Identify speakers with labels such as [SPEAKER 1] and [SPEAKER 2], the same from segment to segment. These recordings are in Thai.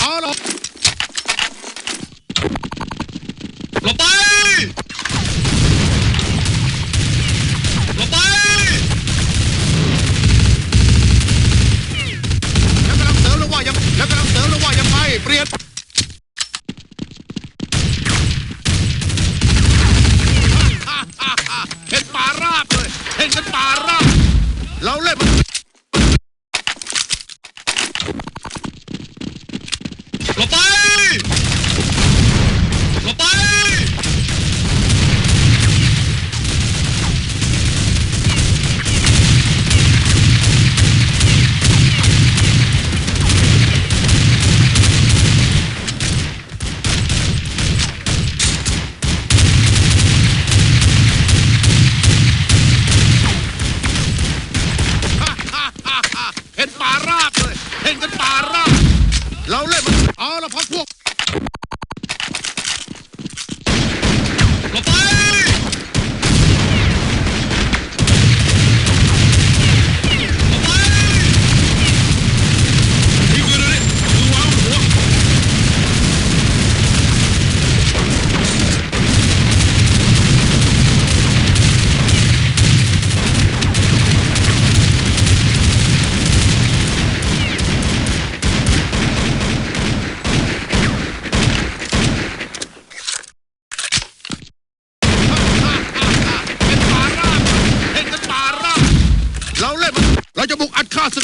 [SPEAKER 1] ahora.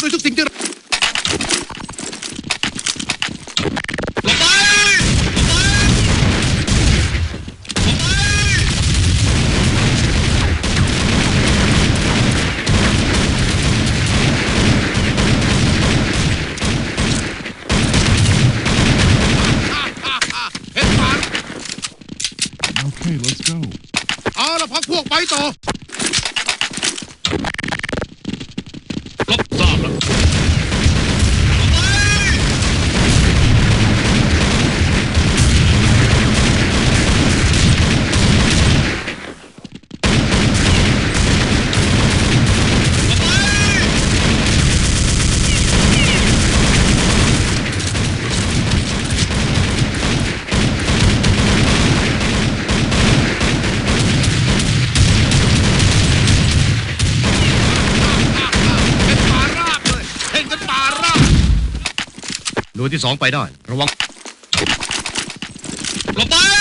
[SPEAKER 1] ด้วยทุกสิ่งที่เอาละพักพวกไปต่อ
[SPEAKER 2] ห
[SPEAKER 1] น่
[SPEAKER 3] วยที่สองไปได้ ระวัง
[SPEAKER 2] ล
[SPEAKER 1] งไป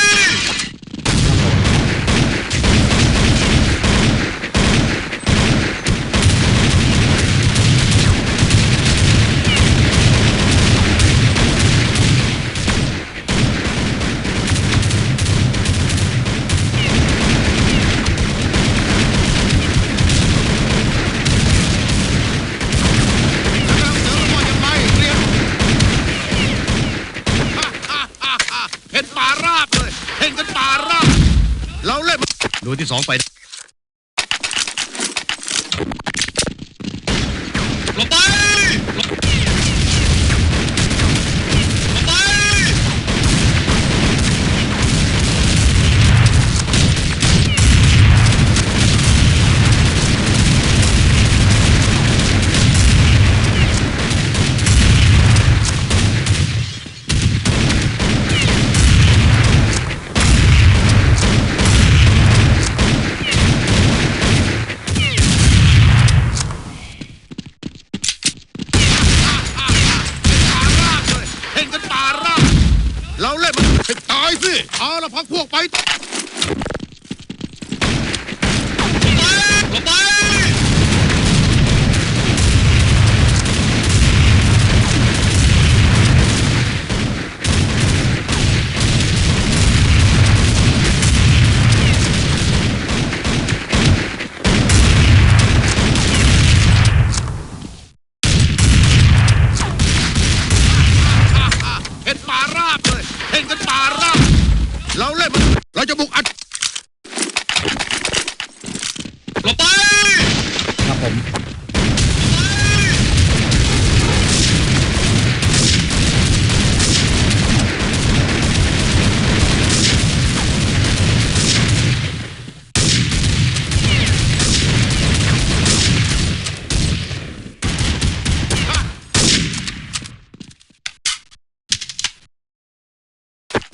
[SPEAKER 3] ดวที่สองไป
[SPEAKER 1] เอาละพักพวกไป
[SPEAKER 2] ลงไป
[SPEAKER 3] ครับผม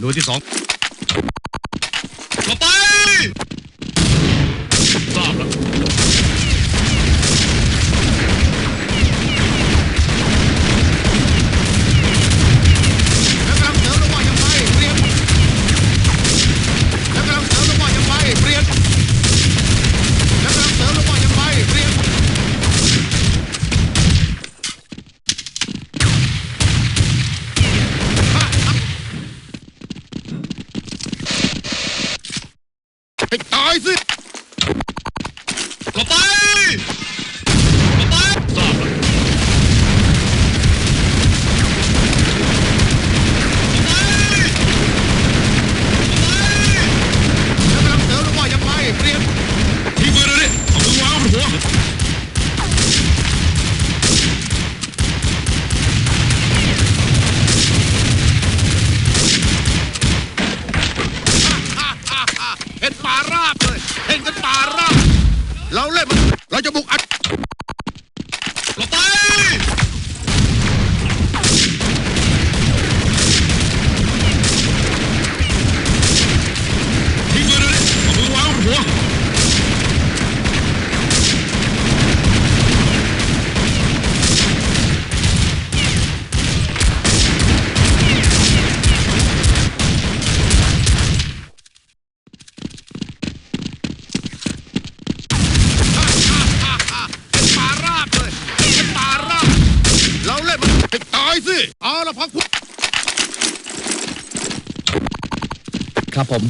[SPEAKER 2] ดูที่สอง
[SPEAKER 1] はい、大事。 ราบ
[SPEAKER 3] เลยเพ่งกัน
[SPEAKER 1] ป่า
[SPEAKER 3] รา
[SPEAKER 1] บ
[SPEAKER 3] เราเล่นมันเราจะบุกอัด ให้ตายสิเอาละพัก
[SPEAKER 2] ครับผม